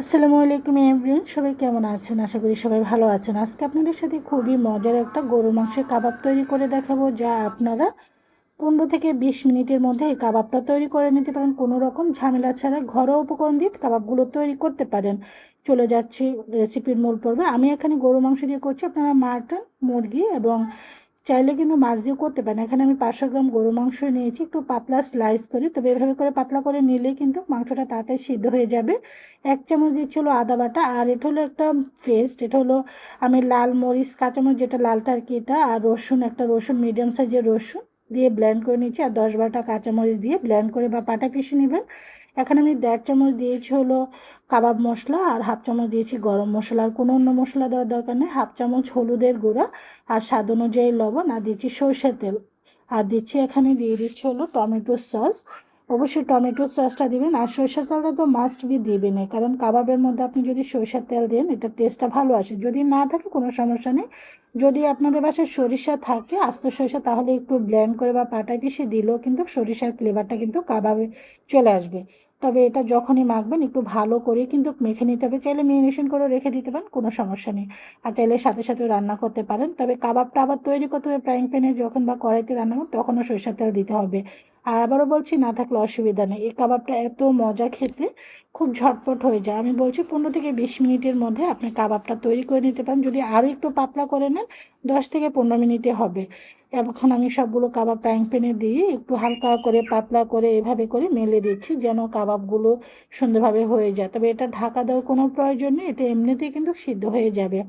আসসালামু আলাইকুম এভরিওয়ান, সবাই কেমন আছেন? আশা করি সবাই ভালো আছেন। আজকে আপনাদের সাথে খুবই মজার একটা গরুর মাংসের কাবাব তৈরি করে দেখাবো, যা আপনারা পনেরো থেকে বিশ মিনিটের মধ্যে এই কাবাবটা তৈরি করে নিতে পারেন। কোনো রকম ঝামেলা ছাড়া ঘরোয়া উপকরণ দিয়ে কাবাবগুলো তৈরি করতে পারেন। চলে যাচ্ছি রেসিপির মূল পর্বে। আমি এখানে গরু মাংস দিয়ে করছি। আপনারা মাটন, মুরগি এবং চাইলে কিন্তু মাছ দিয়ে করতে পারেন। এখানে আমি পাঁচশো গ্রাম গরু মাংস নিয়েছি, একটু পাতলা স্লাইস করি। তবে এভাবে করে পাতলা করে নিলে কিন্তু মাংসটা তাড়াতাড়ি সিদ্ধ হয়ে যাবে। এক চামচ দিচ্ছি হলো আদা বাটা, আর এটা হলো একটা পেস্ট এটা হলো আমি লাল মরিচ, কাঁচামরিচ যেটা লালটা আর কি এটা, আর রসুন, একটা রসুন মিডিয়াম সাইজের রসুন। দিয়ে ব্ল্যান্ড করে নিচ্ছি আর দশ বারোটা কাঁচামরিচ দিয়ে ব্ল্যান্ড করে বা পাটা পিষে নেবেন। এখানে আমি দেড় চামচ দিয়েছি হলো কাবাব মশলা আর হাফ চামচ দিয়েছি গরম মশলা। আর কোনো অন্য মশলা দেওয়ার দরকার নেই, হাফ চামচ হলুদের গুঁড়া আর স্বাদ অনুযায়ী লবণ আর দিয়েছি সর্ষের তেল। আর দিচ্ছি এখানে দিয়ে দিচ্ছি হলো টমেটো সস। অবশ্যই টমেটো সসটা দিবেন আর সরষের তেলটা তো মাস্ট বি দিবেনই কারণ কাবাবের মধ্যে আপনি যদি সরষের তেল দেন, এটা টেস্টটা ভালো আসে। যদি না থাকে, কোনো সমস্যা নেই। যদি আপনাদের বাসায় সরিষা থাকে, আস্ত সরিষা, তাহলে একটু ব্লেন্ড করে বা পাটায় পিষে দিলেও কিন্তু সরিষার ফ্লেভারটা কিন্তু কাবাবে চলে আসবে। তবে এটা যখনই মাখবেন, একটু ভালো করে কিন্তু মেখে নিতে হবে। চাইলে মেরিনেশন করে রেখে দিতে পারেন, কোনো সমস্যা নেই। আর চাইলে সাথে সাথে রান্না করতে পারেন। তবে কাবাবটা আবার তৈরি করতে হবে ফ্রাইং প্যানে যখন বা কড়াইতে রান্না করবেন, তখনও সরিষার তেল দিতে হবে। আর আবারও বলছি, না থাকলে অসুবিধা নেই। এই কাবাবটা এত মজা খেতে, খুব ঝটপট হয়ে যায়। আমি বলছি, পনেরো থেকে বিশ মিনিটের মধ্যে আপনি কাবাবটা তৈরি করে নিতে পারেন। যদি আরও একটু পাতলা করে নেন, দশ থেকে পনেরো মিনিটে হবে। এখন আমি সবগুলো কাবাব ফ্রাইং প্যানে দিয়ে একটু হালকা করে, পাতলা করে, এভাবে করে মেলে দিচ্ছি, যেন কাবাবগুলো সুন্দরভাবে হয়ে যায়। তবে এটা ঢাকা দেওয়ার কোনো প্রয়োজন নেই, এটা এমনিতেই কিন্তু সিদ্ধ হয়ে যাবে।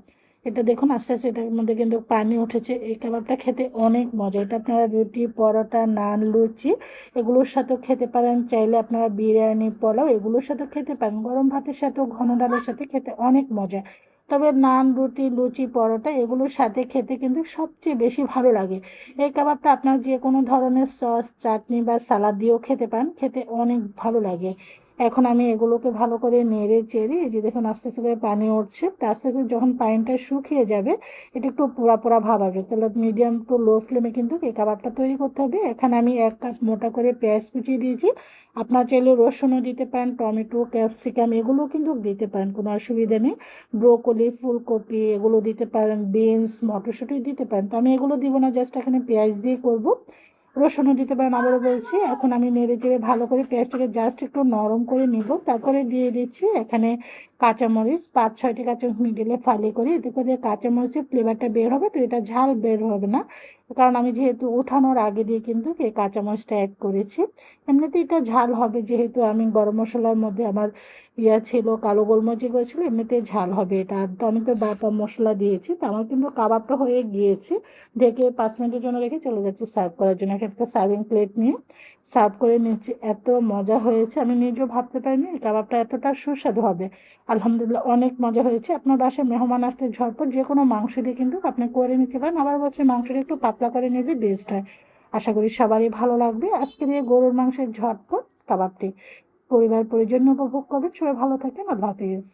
এটা দেখুন, আস্তে আস্তে এটার মধ্যে কিন্তু পানি উঠেছে। এই কাবাবটা খেতে অনেক মজা। এটা আপনারা রুটি, পরোটা, নান, লুচি এগুলোর সাথেও খেতে পারেন। চাইলে আপনারা বিরিয়ানি, পোলাও এগুলোর সাথেও খেতে পারেন। গরম ভাতের সাথেও, ঘন ডালের সাথে খেতে অনেক মজা। তবে নান, রুটি, লুচি, পরোটা এগুলোর সাথে খেতে কিন্তু সবচেয়ে বেশি ভালো লাগে। এই কাবাবটা আপনার যে কোনো ধরনের সস, চাটনি বা সালাদ দিয়েও খেতে পান খেতে অনেক ভালো লাগে। এখন আমি এগুলোকে ভালো করে নেড়ে চেড়ে এই যে দেখুন আস্তে আস্তে করে পানি উঠছে, তা আস্তে আস্তে যখন পানিটা শুকিয়ে যাবে, এটা একটু পোড়া পোড়া ভাব আসবে। তাহলে মিডিয়াম টু লো ফ্লেমে কিন্তু এই কাবাবটা তৈরি করতে হবে। এখানে আমি এক কাপ মোটা করে পেঁয়াজ কুচিয়ে দিয়েছি। আপনার চাইলে রসুনও দিতে পারেন, টমেটো, ক্যাপসিকাম এগুলো কিন্তু দিতে পারেন, কোনো অসুবিধা নেই। ব্রোকলি, ফুলকপি এগুলো দিতে পারেন, বিনস, মটরশুঁটি দিতে পারেন। তো আমি এগুলো দিব না, জাস্ট এখানে পেঁয়াজ দিয়ে করব। রসুনও দিতে পারেন, আবারও বলছি, এখন আমি নেড়ে চেড়ে ভালো করে পেঁয়াজটাকে জাস্ট একটু নরম করে নিব, তারপরে দিয়ে দিচ্ছি এখানে কাঁচামরিচ, পাঁচ ছয়টি কাঁচামরিচ মিডিলে ফালি করে, এতে করে কাঁচামরিচের ফ্লেভারটা বের হবে, তো এটা ঝাল বের হবে না। কারণ আমি যেহেতু উঠানোর আগে দিয়ে কিন্তু এই কাঁচামরিচটা অ্যাড করেছি। এমনিতে এটা ঝাল হবে, যেহেতু আমি গরম মশলার মধ্যে আমার ইয়া ছিল, কালো গোলমরিচ করেছিল এমনিতে ঝাল হবে এটা। আর তো আমি তো বাটা মশলা দিয়েছি, তো আমার কিন্তু কাবাবটা হয়ে গিয়েছে। ঢেকে পাঁচ মিনিটের জন্য রেখে চলে যাচ্ছি সার্ভ করার জন্য। একটা সার্ভিং প্লেট নিয়ে সার্ভ করে নিচ্ছি। এত মজা হয়েছে, আমি নিজেও ভাবতে পারিনি কাবাবটা এতটা সুস্বাদু হবে। আলহামদুলিল্লাহ অনেক মজা হয়েছে। আপনার বাসায় মেহমান আসতে ঝটপট যে কোনো মাংস দিয়ে কিন্তু আপনি করে নিতে পারেন। আবার বলছে মাংসটা একটু পাতলা করে নিলে বেস্ট হয়। আশা করি সবারই ভালো লাগবে। আজকে দিয়ে গরুর মাংসের ঝটপট, কাবাবটি পরিবার পরিজন্য উপভোগ করবেন। সবাই ভালো থাকেন, আল্লাহ হাফিজ।